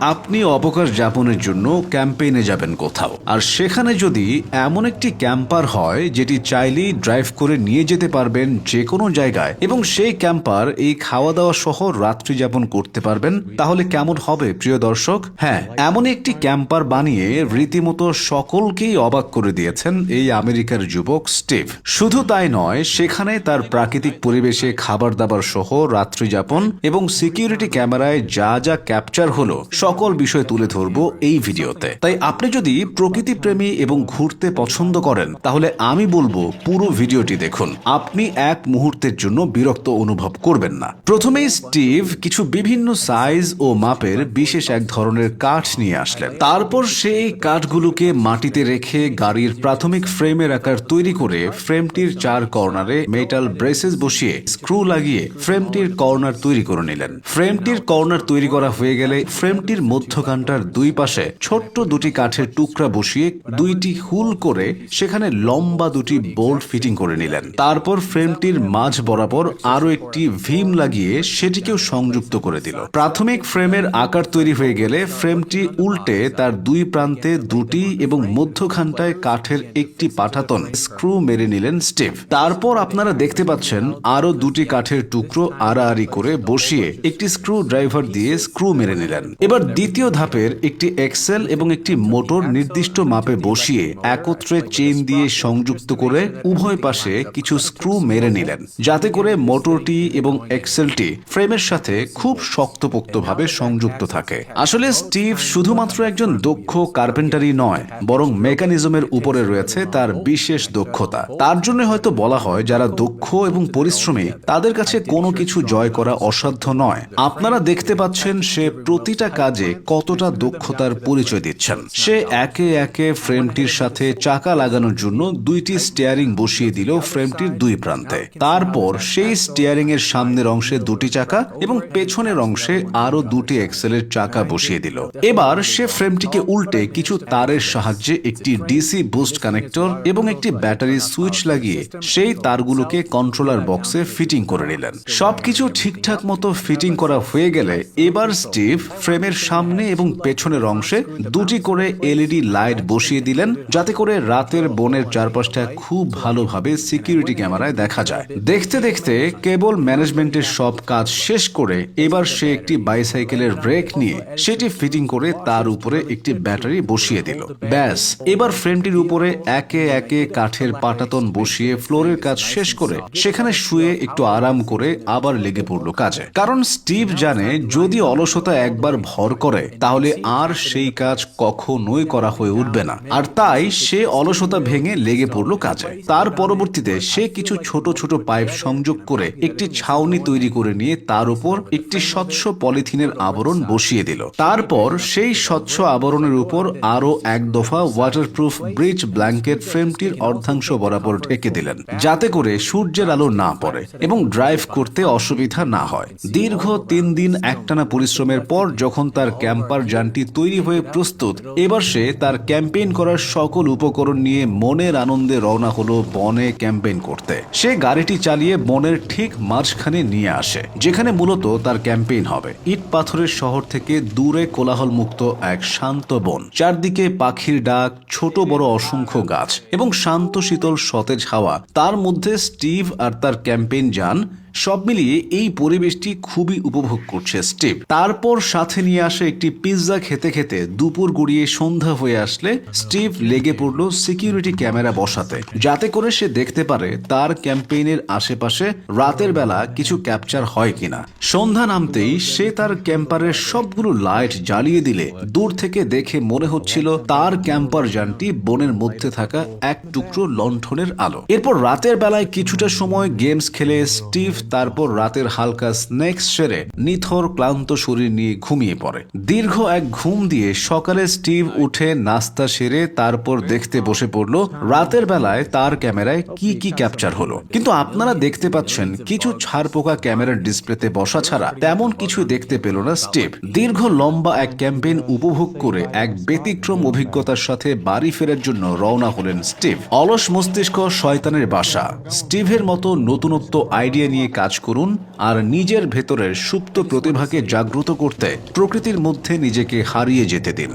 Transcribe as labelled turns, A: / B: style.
A: আপনি অবকাশ যাপনের জন্য ক্যাম্পেইনে যাবেন কোথাও। আর সেখানে যদি এমন একটি ক্যাম্পার হয়, যেটি চাইলেই ড্রাইভ করে নিয়ে যেতে পারবেন যে কোনো জায়গায়, এবং সেই ক্যাম্পার এই খাওয়া দাওয়া সহ রাত্রি যাপন করতে পারবেন, তাহলে কেমন হবে, প্রিয় দর্শক? হ্যাঁ এমন একটি ক্যাম্পার বানিয়ে রীতিমতো সকলকেই অবাক করে দিয়েছেন এই আমেরিকার যুবক স্টিভ। শুধু তাই নয়, সেখানে তার প্রাকৃতিক পরিবেশে খাবার দাবার সহ রাত্রি যাপন এবং সিকিউরিটি ক্যামেরায় যা যা ক্যাপচার হলো সকল বিষয় তুলে ধরবো এই ভিডিওতে। তাই আপনি যদি প্রকৃতি প্রেমী এবং ঘুরতে পছন্দ করেন, তাহলে আমি বলব পুরো ভিডিওটি দেখুন। আপনি এক মুহূর্তের জন্য বিরক্ত অনুভব করবেন না। প্রথমেই স্টিভ কিছু বিভিন্ন সাইজ ও মাপের বিশেষ এক ধরনের কাঠ নিয়ে আসলেন। তারপর সেই কাঠগুলোকে মাটিতে রেখে গাড়ির প্রাথমিক ফ্রেমের আকার তৈরি করে ফ্রেমটির চার কর্নারে মেটাল ব্রেসেস বসিয়ে স্ক্রু লাগিয়ে ফ্রেমটির কর্নার তৈরি করে নিলেন। ফ্রেমটির কর্নার তৈরি করা হয়ে গেলে ফ্রেমটির মধ্যখানটার দুই পাশে ছোট্ট দুটি কাঠের টুকরা বসিয়ে দুইটি হুল করে সেখানে লম্বা দুটি বোল্ট ফিটিং করে নিলেন। তারপর ফ্রেমটির মাঝ বরাবর আরও একটি ভীম লাগিয়ে সেটিকেও সংযুক্ত করে দিল। প্রাথমিক ফ্রেমের আকার তৈরি হয়ে গেলে ফ্রেমটি উল্টে তার দুই প্রান্তে দুটি এবং মধ্যখানটায় কাঠের একটি পাঠাতন স্ক্রু মেরে নিলেন স্টিভ। তারপর আপনারা দেখতে পাচ্ছেন আরও দুটি কাঠের টুকরো আড়াআড়ি করে বসিয়ে একটি স্ক্রু ড্রাইভার দিয়ে স্ক্রু মেরে নিলেন। এবার দ্বিতীয় ধাপের একটি এক্সেল এবং একটি মোটর নির্দিষ্ট মাপে বসিয়ে একত্রে চেন দিয়ে সংযুক্ত করে উভয় পাশে কিছু স্ক্রু মেরে নিলেন। যাতে করে মোটরটি এবং এক্সেলটি ফ্রেমের সাথে খুব শক্তপোক্তভাবে সংযুক্ত থাকে। আসলে স্টিভ শুধুমাত্র একজন দক্ষ কার্পেন্টারই নয়, বরং মেকানিজমের উপরে রয়েছে তার বিশেষ দক্ষতা। তার জন্য হয়তো বলা হয় যারা দক্ষ এবং পরিশ্রমী, তাদের কাছে কোনো কিছু জয় করা অসাধ্য নয়। আপনারা দেখতে পাচ্ছেন সে প্রতিটা কাজে কতটা দক্ষতার পরিচয় দিচ্ছেন। সে একে একে ফ্রেমটির সাথে চাকা লাগানোর জন্য দুইটি স্টিয়ারিং বসিয়ে দিল ফ্রেমটির দুই প্রান্তে। তারপর সেই স্টিয়ারিং এর সামনের অংশে দুটি চাকা এবং পেছনের অংশে আরও দুটি এক্সেলের চাকা বসিয়ে দিল। এবার সে ফ্রেমটিকে উল্টে কিছু তারের সাহায্যে একটি ডিসি বুস্ট কানেক্টর এবং একটি ব্যাটারি সুইচ লাগিয়ে সেই তারগুলোকে কন্ট্রোলার বক্সে ফিটিং করে নিলেন। সবকিছু ঠিকঠাক মতো ফিটিং করা হয়ে গেলে এবার স্টিভ ফ্রেমের সামনে এবং পেছনের অংশে দুটি করে এলইডি লাইট বসিয়ে দিলেন, যাতে করে রাতের বনের চারপাশটা খুব ভালোভাবে সিকিউরিটি ক্যামেরায় দেখা যায়। দেখতে দেখতে কেবল ম্যানেজমেন্টের সব কাজ শেষ করে এবার সে একটি বাইসাইকেলের ব্রেক নিয়ে সেটি ফিটিং করে তার উপরে একটি ব্যাটারি বসিয়ে দিল। ব্যাস, এবার ফ্রেমটির উপরে একে একে কাঠের পাটাতন বসিয়ে ফ্লোরের কাজ শেষ করে সেখানে শুয়ে একটু আরাম করে আবার লেগে পড়ল কাজে। কারণ স্টিভ জানে, যদি অলসতা একবার ভর করে, তাহলে আর সেই কাজ কখনোই করা হয়ে উঠবে না। আর তাই সে অলসতা ভেঙে লেগে পড়ল কাজে। তার পরবর্তীতে সে কিছু ছোট ছোট পাইপ সংযোগ করে একটি ছাউনি তৈরি করে নিয়ে তার উপর একটি স্বচ্ছ পলিথিনের আবরণ বসিয়ে দিল। তারপর সেই স্বচ্ছ আবরণের উপর আরও এক দফা ওয়াটারপ্রুফ ব্রিজ ব্ল্যাঙ্কেট ফ্রেমটির অর্ধাংশ বরাবর ঢেকে দিলেন, যাতে করে সূর্যের আলো না পড়ে এবং ড্রাইভ করতে অসুবিধা না হয়। দীর্ঘ তিন দিন একটানা পরিশ্রমের পর যখন তার ক্যাম্পার যানটি তৈরি হয়ে প্রস্তুত। এবার সে তার ক্যাম্পেইন করার সকল উপকরণ নিয়ে মনের আনন্দে রওনা হলো বনে ক্যাম্পেইন করতে। সে গাড়িটি চালিয়ে বনের ঠিক মাঝখানে নিয়ে আসে, যেখানে মূলত তার ক্যাম্পেইন হবে। ইট পাথরের শহর থেকে দূরে কোলাহল মুক্ত এক শান্ত বন। চারদিকে পাখির ডাক, ছোট বড় অসংখ্য গাছ এবং শান্ত শীতল সতেজ হাওয়া। তার মধ্যে স্টিভ আর তার ক্যাম্পেইন যান সব মিলিয়ে এই পরিবেশটি খুবই উপভোগ করছে স্টিভ। তারপর সাথে নিয়ে আসে একটি পিৎজা খেতে খেতে দুপুর গড়িয়ে সন্ধ্যা হয়ে আসলে স্টিভ লেগে পড়ল সিকিউরিটি ক্যামেরা বসাতে। যাতে করে সে দেখতে পারে তার ক্যাম্পেইনের আশেপাশে রাতের বেলা কিছু ক্যাপচার হয় কিনা। সন্ধ্যা নামতেই সে তার ক্যাম্পারের সবগুলো লাইট জ্বালিয়ে দিলে। দূর থেকে দেখে মনে হচ্ছিল তার ক্যাম্পার যানটি বনের মধ্যে থাকা এক টুকরো লণ্ঠনের আলো। এরপর রাতের বেলায় কিছুটা সময় গেমস খেলে স্টিভ তারপর রাতের হালকা স্নেক্স সেরে নিথর ক্লান্ত শরীর নিয়ে ঘুমিয়ে পড়ে। দীর্ঘ এক ঘুম দিয়ে সকালে স্টিভ উঠে নাস্তা সেরে তারপর দেখতে বসে পড়ল, রাতের বেলায় তার ক্যামেরায় কি কি ক্যাপচার হলো। কিন্তু আপনারা দেখতে পাচ্ছেন, কিছু ছাড় পোকা ক্যামেরার ডিসপ্লেতে বসা ছাড়া তেমন কিছু দেখতে পেল না স্টিভ। দীর্ঘ লম্বা এক ক্যাম্পেইন উপভোগ করে এক ব্যতিক্রম অভিজ্ঞতার সাথে বাড়ি ফেরার জন্য রওনা হলেন স্টিভ। অলস মস্তিষ্ক শয়তানের বাসা। স্টিভের মতো নতুনত্ব আইডিয়া নিয়ে কাজ করুন আর নিজের ভেতরের সুপ্ত প্রতিভাকে জাগ্রত করতে প্রকৃতির মধ্যে নিজেকে হারিয়ে যেতে দিন।